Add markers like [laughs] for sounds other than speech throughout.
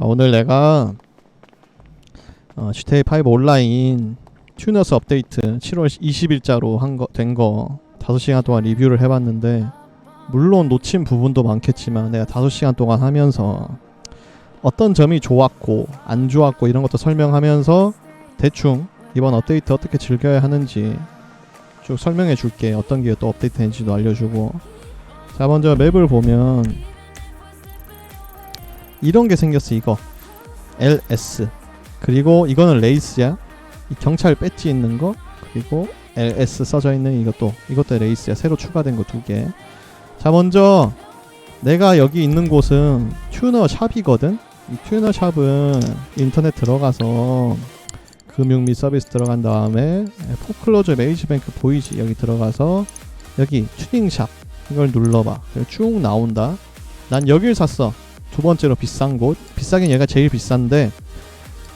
자 오늘 내가 어, GTA 5 온라인 튜너스 업데이트 7월 20일자로 한 거된거 5시간 동안 리뷰를 해봤는데 물론 놓친 부분도 많겠지만 내가 5시간 동안 하면서 어떤 점이 좋았고 안 좋았고 이런 것도 설명하면서 대충 이번 업데이트 어떻게 즐겨야 하는지 쭉 설명해 줄게. 어떤 게 또 업데이트 된지도 알려주고. 자 먼저 맵을 보면 이런 게 생겼어 이거. LS 그리고 이거는 레이스야. 이 경찰 배지 있는 거 그리고 LS 써져 있는 이것도 이것도 레이스야. 새로 추가된 거 두 개 자 먼저 내가 여기 있는 곳은 튜너 샵이거든? 이 튜너 샵은 인터넷 들어가서 금융 및 서비스 들어간 다음에 포클로저 메이지뱅크 보이지? 여기 들어가서 여기 튜닝 샵. 이걸 눌러봐. 쭉 나온다. 난 여길 샀어 두 번째로 비싼 곳 비싸긴 얘가 제일 비싼데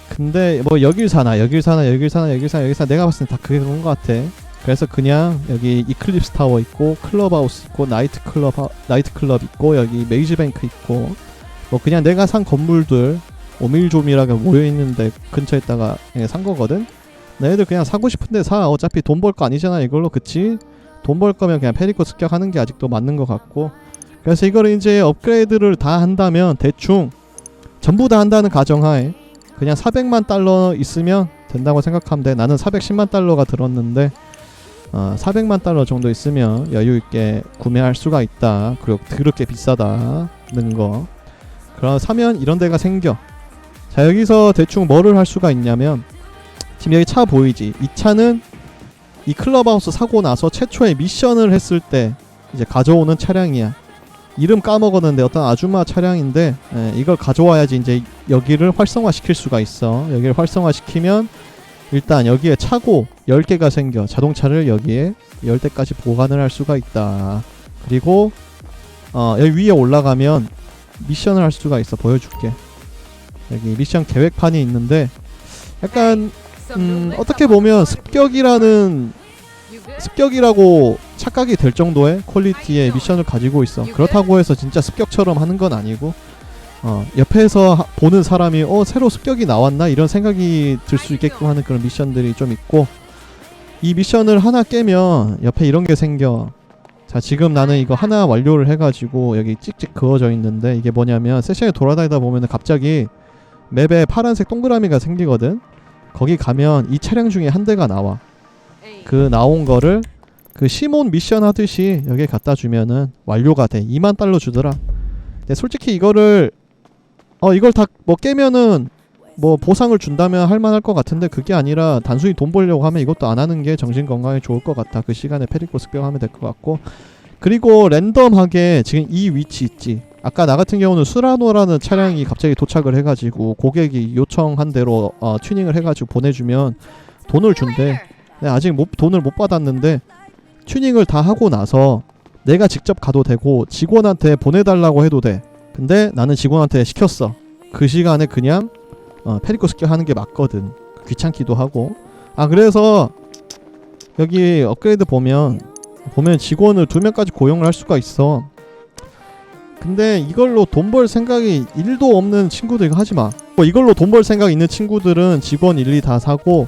근데 뭐 여길 사나 여길 사나 여길 사나 여길 사나 여길 사나 내가 봤을 때 다 그게 그런 것 같아 그래서 그냥 여기 이클립스 타워 있고 클럽하우스 있고 나이트 클럽 나이트 클럽 있고 여기 메이지뱅크 있고 뭐 그냥 내가 산 건물들 오밀조밀하게 모여 있는데 근처에다가 산 거거든. 너희들 그냥 사고 싶은데 사. 어차피 돈 벌 거 아니잖아 이걸로 그치? 돈 벌 거면 그냥 페리코 습격하는 게 아직도 맞는 것 같고. 그래서 이거를 이제 업그레이드를 다 한다면 대충 전부 다 한다는 가정하에 그냥 400만 달러 있으면 된다고 생각하면 돼. 나는 410만 달러가 들었는데 어, 400만 달러 정도 있으면 여유 있게 구매할 수가 있다. 그리고 그렇게 비싸다는 거. 그럼 사면 이런 데가 생겨. 자 여기서 대충 뭐를 할 수가 있냐면 지금 여기 차 보이지? 이 차는 이 클럽하우스 사고 나서 최초의 미션을 했을 때 이제 가져오는 차량이야. 이름 까먹었는데 어떤 아줌마 차량인데 에, 이걸 가져와야지 이제 여기를 활성화 시킬 수가 있어. 여기를 활성화 시키면 일단 여기에 차고 10개가 생겨. 자동차를 여기에 10대까지 보관을 할 수가 있다. 그리고 어, 여기 위에 올라가면 미션을 할 수가 있어. 보여줄게. 여기 미션 계획판이 있는데 약간 음, 어떻게 보면 습격이라는 습격이라고 착각이 될 정도의 퀄리티의 미션을 가지고 있어. 그렇다고 해서 진짜 습격처럼 하는 건 아니고 어, 옆에서 하- 보는 사람이 어 새로 습격이 나왔나 이런 생각이 들 수 있게끔 하는 그런 미션들이 좀 있고 이 미션을 하나 깨면 옆에 이런 게 생겨. 자 지금 나는 이거 하나 완료를 해가지고 여기 찍찍 그어져 있는데 이게 뭐냐면 세션에 돌아다니다 보면은 갑자기 맵에 파란색 동그라미가 생기거든. 거기 가면 이 차량 중에 한 대가 나와. 그 나온 거를 그 시몬 미션 하듯이 여기에 갖다 주면은 완료가 돼. 2만 달러 주더라. 근데 솔직히 이거를 어 이걸 다 뭐 깨면은 뭐 보상을 준다면 할 만할 것 같은데 그게 아니라 단순히 돈 벌려고 하면 이것도 안 하는 게 정신 건강에 좋을 것 같아. 그 시간에 페리코 습격하면 될 것 같고. 그리고 랜덤하게 지금 이 위치 있지. 아까 나 같은 경우는 수라노라는 차량이 갑자기 도착을 해가지고 고객이 요청한 대로 어, 튜닝을 해가지고 보내주면 돈을 준대. 근데 아직 못, 돈을 못 받았는데 튜닝을 다 하고 나서 내가 직접 가도 되고 직원한테 보내달라고 해도 돼. 근데 나는 직원한테 시켰어. 그 시간에 그냥 어, 페리코 습격하는 게 맞거든. 귀찮기도 하고. 아 그래서 여기 업그레이드 보면 보면 직원을 두 명까지 고용을 할 수가 있어. 근데 이걸로 돈 벌 생각이 1도 없는 친구들 이거 하지 마. 뭐 이걸로 돈 벌 생각 있는 친구들은 직원 1, 2 다 사고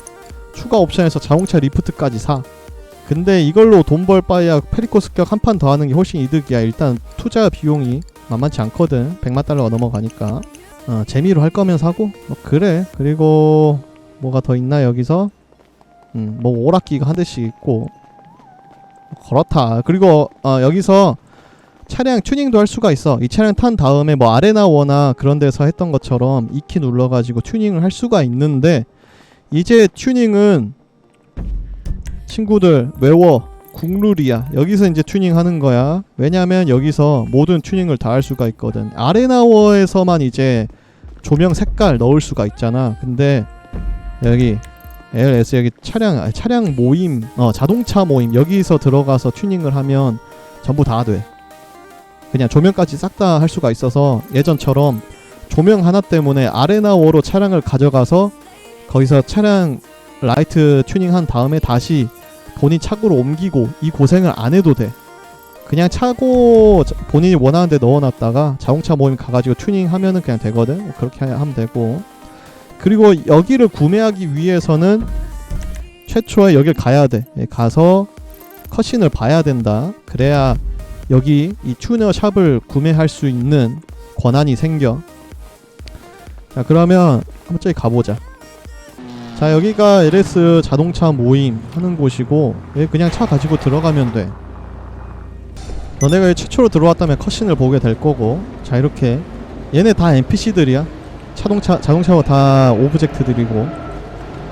추가 옵션에서 자동차 리프트까지 사. 근데 이걸로 돈 벌 바에야 페리코 습격 한 판 더 하는 게 훨씬 이득이야. 일단 투자 비용이 만만치 않거든. 100만 달러가 넘어가니까. 어, 재미로 할 거면 사고. 뭐 그래. 그리고 뭐가 더 있나 여기서? 음, 뭐 오락기가 한 대씩 있고. 그렇다. 그리고 어, 여기서 차량 튜닝도 할 수가 있어. 이 차량 탄 다음에 뭐 아레나 워나 그런 데서 했던 것처럼 이 키 눌러가지고 튜닝을 할 수가 있는데 이제 튜닝은 친구들 외워 국룰이야. 여기서 이제 튜닝하는 거야. 왜냐하면 여기서 모든 튜닝을 다 할 수가 있거든. 아레나워에서만 이제 조명 색깔 넣을 수가 있잖아. 근데 여기 LS 여기 차량 아니, 차량 모임 어 자동차 모임 여기서 들어가서 튜닝을 하면 전부 다 돼. 그냥 조명까지 싹 다 할 수가 있어서 예전처럼 조명 하나 때문에 아레나워로 차량을 가져가서 거기서 차량 라이트 튜닝한 다음에 다시 본인 차고로 옮기고 이 고생을 안 해도 돼. 그냥 차고 자- 본인이 원하는 데 넣어놨다가 자동차 모임 가가지고 튜닝하면은 그냥 되거든. 뭐 그렇게 하- 하면 되고. 그리고 여기를 구매하기 위해서는 최초에 여길 가야 돼. 예, 가서 컷신을 봐야 된다. 그래야 여기 이 튜너 샵을 구매할 수 있는 권한이 생겨. 자 그러면 한번 저기 가보자 자 여기가 LS 자동차 모임 하는 곳이고 여기 그냥 차 가지고 들어가면 돼. 너네가 최초로 들어왔다면 컷신을 보게 될 거고. 자 이렇게. 얘네 다 NPC들이야. 자동차 자동차가 다 오브젝트들이고.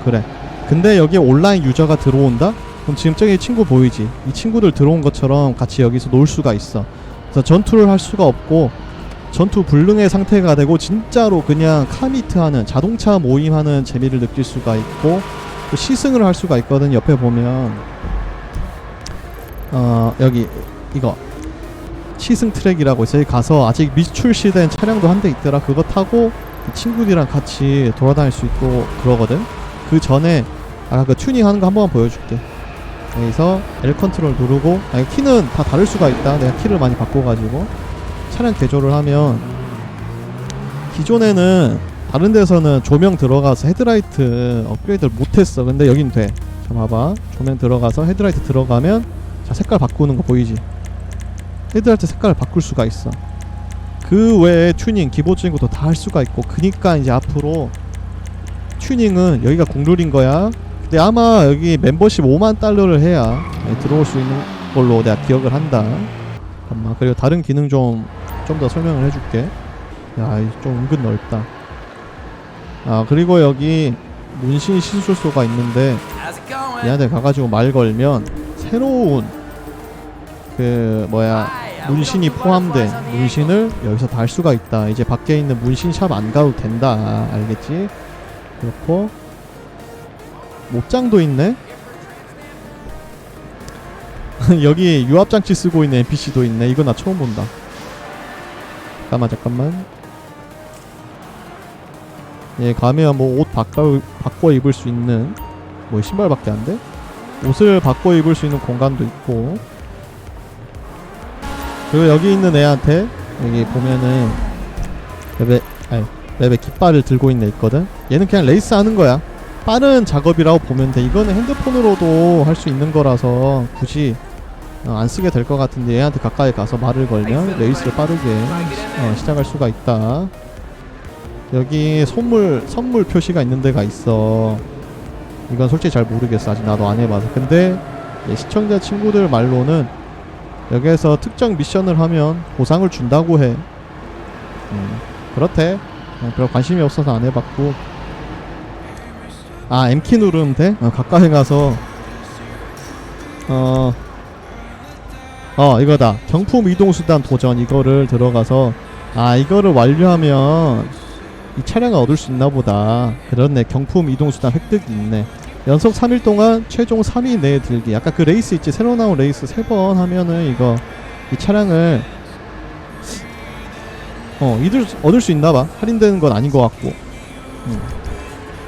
그래. 근데 여기에 온라인 유저가 들어온다? 그럼 지금 저기 친구 보이지? 이 친구들 들어온 것처럼 같이 여기서 놀 수가 있어. 그래서 전투를 할 수가 없고 전투 불능의 상태가 되고 진짜로 그냥 카미트하는 자동차 모임하는 재미를 느낄 수가 있고 또 시승을 할 수가 있거든 옆에 보면. 어 여기 이거 시승 트랙이라고 있어 여기 가서 아직 미출시된 차량도 한 대 있더라. 그거 타고 그 친구들이랑 같이 돌아다닐 수 있고 그러거든. 그 전에 아까 그 튜닝 하는 거 한번 보여줄게. 여기서 L 컨트롤 누르고 아 키는 다 다를 수가 있다. 내가 키를 많이 바꿔가지고 차량 개조를 하면 기존에는 다른 데서는 조명 들어가서 헤드라이트 업그레이드를 못했어. 근데 여긴 돼 자 봐봐. 조명 들어가서 헤드라이트 들어가면 자 색깔 바꾸는 거 보이지? 헤드라이트 색깔을 바꿀 수가 있어. 그 외에 튜닝 기본적인 것도 다 할 수가 있고 그니까 이제 앞으로 튜닝은 여기가 국룰인 거야. 근데 아마 여기 멤버십 5만 달러를 해야 들어올 수 있는 걸로 내가 기억을 한다. 잠깐만. 그리고 다른 기능 좀 좀 더 설명을 해줄게. 야좀 은근 넓다. 아 그리고 여기 문신 시술소가 있는데 얘한테 가가지고 말 걸면 새로운 그 뭐야 문신이 포함된 문신을 여기서 다할 수가 있다. 이제 밖에 있는 문신샵 안 가도 된다. 알겠지? 그렇고. 목장도 있네. [laughs] 여기 유압장치 쓰고 있는 NPC도 있네. 이거 나 처음 본다 잠깐만 잠깐만. 얘 가면 뭐옷 바꿔, 입을 수 있는 뭐 신발밖에 안 돼? 옷을 바꿔 입을 수 있는 공간도 있고. 그리고 여기 있는 애한테 여기 보면은 랩에 아니 랩에 깃발을 들고 있는 애 있거든? 얘는 그냥 레이스 하는 거야. 빠른 작업이라고 보면 돼. 이거는 핸드폰으로도 할 수 있는 거라서 굳이 어, 안 쓰게 될 것 같은데 얘한테 가까이 가서 말을 걸면 레이스를 빠르게 어, 시작할 수가 있다. 여기 선물 선물 표시가 있는 데가 있어. 이건 솔직히 잘 모르겠어. 아직 나도 안 해봐서. 근데 예, 시청자 친구들 말로는 여기에서 특정 미션을 하면 보상을 준다고 해. 음, 그렇대. 어, 별 관심이 없어서 안 해봤고. 아 M키 누르면 돼? 어, 가까이 가서. 어, 어 이거다. 경품 이동수단 도전. 이거를 들어가서 아 이거를 완료하면 이 차량을 얻을 수 있나 보다. 그렇네. 경품 이동수단 획득이 있네. 연속 3일 동안 최종 3위 내에 들기. 아까 그 레이스 있지? 새로 나온 레이스 3번 하면은 이거 이 차량을 어 이들 얻을 수 있나 봐. 할인되는 건 아닌 것 같고. 음.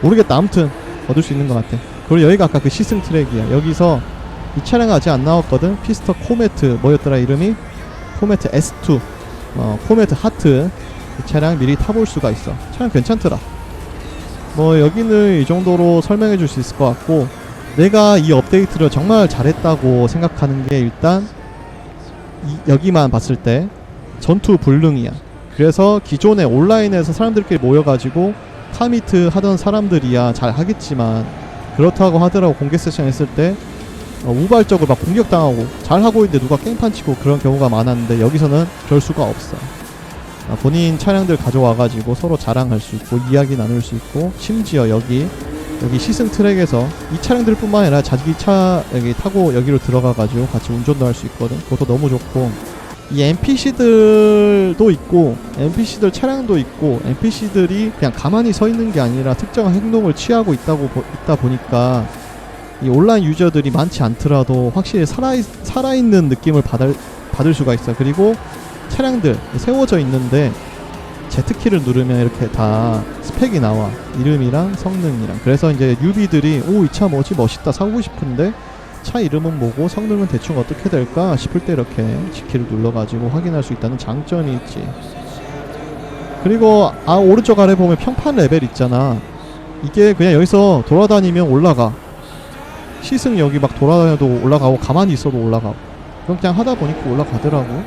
모르겠다. 아무튼 얻을 수 있는 것 같아. 그리고 여기가 아까 그 시승 트랙이야. 여기서 이 차량 아직 안 나왔거든. 피스터 코메트 뭐였더라 이름이? 코메트 S2. 어 코메트 하트. 이 차량 미리 타볼 수가 있어. 차량 괜찮더라. 뭐 여기는 이 정도로 설명해 줄 수 있을 것 같고 내가 이 업데이트를 정말 잘했다고 생각하는 게 일단 이, 여기만 봤을 때 전투 불능이야. 그래서 기존에 온라인에서 사람들끼리 모여가지고 카미트 하던 사람들이야 잘 하겠지만 그렇다고 하더라고 공개 세션 했을 때 어, 우발적으로 막 공격당하고 잘 하고 있는데 누가 깽판 치고 그런 경우가 많았는데 여기서는 그럴 수가 없어. 아, 본인 차량들 가져와가지고 서로 자랑할 수 있고 이야기 나눌 수 있고 심지어 여기 여기 시승 트랙에서 이 차량들 뿐만 아니라 자기 차 여기 타고 여기로 들어가가지고 같이 운전도 할 수 있거든. 그것도 너무 좋고. 이 NPC들도 있고 NPC들 차량도 있고 NPC들이 그냥 가만히 서 있는 게 아니라 특정한 행동을 취하고 있다고 보, 있다 보니까 이 온라인 유저들이 많지 않더라도 확실히 살아 살아있는 느낌을 받을 받을 수가 있어 그리고 차량들 세워져 있는데 Z키를 누르면 이렇게 다 스펙이 나와. 이름이랑 성능이랑. 그래서 이제 뉴비들이 오 이 차 뭐지? 멋있다. 사고 싶은데 차 이름은 뭐고 성능은 대충 어떻게 될까? 싶을 때 이렇게 G키를 눌러가지고 확인할 수 있다는 장점이 있지. 그리고 아 오른쪽 아래 보면 평판 레벨 있잖아. 이게 그냥 여기서 돌아다니면 올라가 시승 여기 막 돌아다녀도 올라가고 가만히 있어도 올라가고. 그냥 하다 보니까 올라가더라고.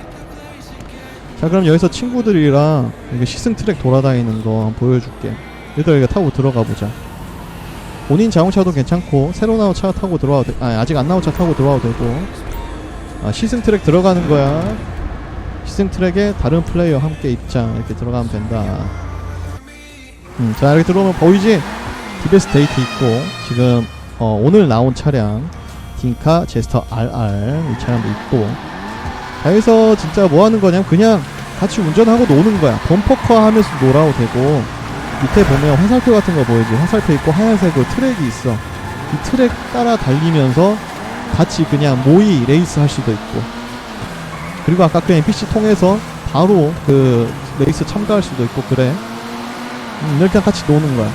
자 그럼 여기서 친구들이랑 이게 시승 트랙 돌아다니는 거 보여줄게. 일단 여기 타고 들어가 보자. 본인 자동차도 괜찮고 새로 나온 차 타고 들어와도 돼, 아니 아직 안 나온 차 타고 들어와도 되고. 아, 시승 트랙 들어가는 거야. 시승 트랙에 다른 플레이어 함께 입장 이렇게 들어가면 된다. 음, 자 이렇게 들어오면 보이지? 디베스 데이트 있고 지금 어, 오늘 나온 차량. 딩카 제스터 RR 이 차량도 있고. 자, 여기서 진짜 뭐 하는 거냐면 그냥 같이 운전하고 노는 거야. 범퍼카 하면서 놀아도 되고. 밑에 보면 화살표 같은 거 보이지? 화살표 있고 하얀색으로 트랙이 있어. 이 트랙 따라 달리면서 같이 그냥 모의 레이스 할 수도 있고. 그리고 아까 그 NPC 통해서 바로 그 레이스 참가할 수도 있고 그래. 음, 이렇게 같이 노는 거야.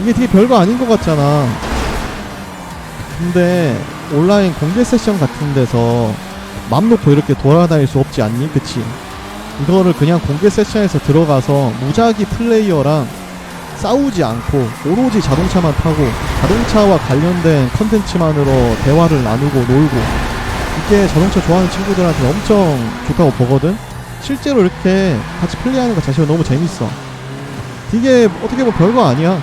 이게 되게 별거 아닌 것 같잖아 근데 온라인 공개 세션 같은 데서 맘 놓고 이렇게 돌아다닐 수 없지 않니? 그치? 이거를 그냥 공개 세션에서 들어가서 무작위 플레이어랑 싸우지 않고 오로지 자동차만 타고 자동차와 관련된 컨텐츠만으로 대화를 나누고 놀고 이게 자동차 좋아하는 친구들한테 엄청 좋다고 보거든? 실제로 이렇게 같이 플레이하는 것 자체가 너무 재밌어 이게 어떻게 보면 별거 아니야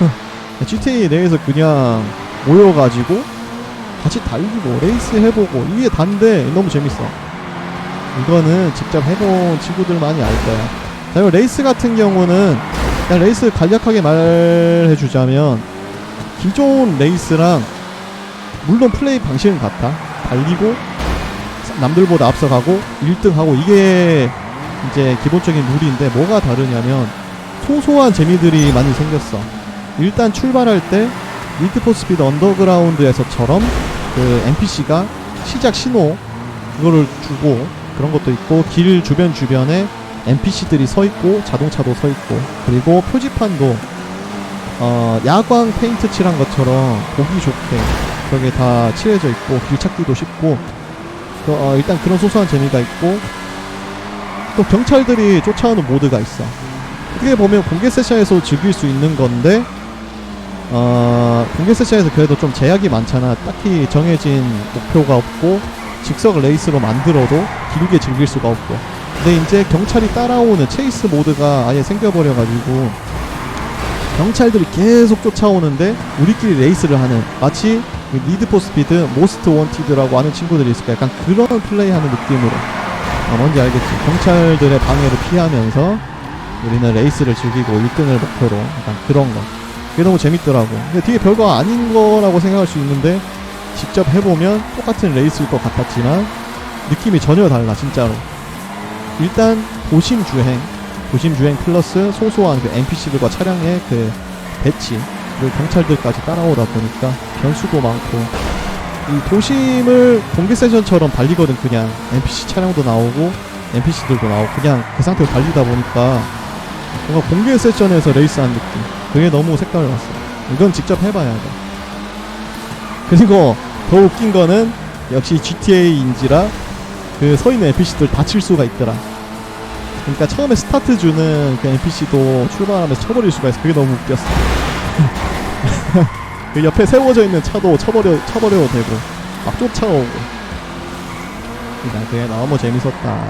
[laughs] GTA 내에서 그냥 모여가지고 같이 달리고 레이스 해보고 이게 단데 너무 재밌어. 이거는 직접 해본 친구들만이 알 거야. 자 그리고 레이스 같은 경우는 그냥 레이스 간략하게 말해주자면 기존 레이스랑 물론 플레이 방식은 같아. 달리고 남들보다 앞서가고 1등하고 이게 이제 기본적인 룰인데 뭐가 다르냐면 소소한 재미들이 많이 생겼어. 일단 출발할 때 니트포 스피드 언더그라운드에서처럼 그 NPC가 시작 신호 그거를 주고 그런 것도 있고 길 주변 주변에 NPC들이 서 있고 자동차도 서 있고 그리고 표지판도 어 야광 페인트 칠한 것처럼 보기 좋게 그게 다 칠해져 있고 길 찾기도 쉽고 그, 어, 일단 그런 소소한 재미가 있고 또 경찰들이 쫓아오는 모드가 있어. 어떻게 보면 공개 세션에서 즐길 수 있는 건데 어, 공개 세션에서 그래도 좀 제약이 많잖아. 딱히 정해진 목표가 없고 직석 레이스로 만들어도 길게 즐길 수가 없고. 근데 이제 경찰이 따라오는 체이스 모드가 아예 생겨버려가지고 경찰들이 계속 쫓아오는데 우리끼리 레이스를 하는 마치 니드포 스피드 모스트 원티드라고 하는 친구들이 있을 거야. 약간 그런 플레이하는 느낌으로. 어, 뭔지 알겠지? 경찰들의 방해를 피하면서 우리는 레이스를 즐기고 1등을 목표로 약간 그런 거. 그게 너무 재밌더라고. 근데 되게 별거 아닌 거라고 생각할 수 있는데 직접 해보면 똑같은 레이스일 것 같았지만 느낌이 전혀 달라 진짜로. 일단 도심 주행, 도심 주행 플러스 소소한 그 NPC들과 차량의 그 배치 그리고 경찰들까지 따라오다 보니까 변수도 많고 이 도심을 공개 세션처럼 달리거든 그냥 NPC 차량도 나오고 NPC들도 나오고 그냥 그 상태로 달리다 보니까 뭔가 공개 세션에서 레이스한 느낌 그게 너무 색달랐어 이건 직접 해봐야 돼. 그리고 더 웃긴 거는 역시 GTA인지라 그 서 있는 NPC들 다칠 수가 있더라. 그러니까 처음에 스타트 주는 그 NPC도 출발하면서 쳐버릴 수가 있어. 그게 너무 웃겼어. [laughs] 그 옆에 세워져 있는 차도 쳐버려 쳐버려도 되고 막 쫓아오고. 그러니까 그게 너무 재밌었다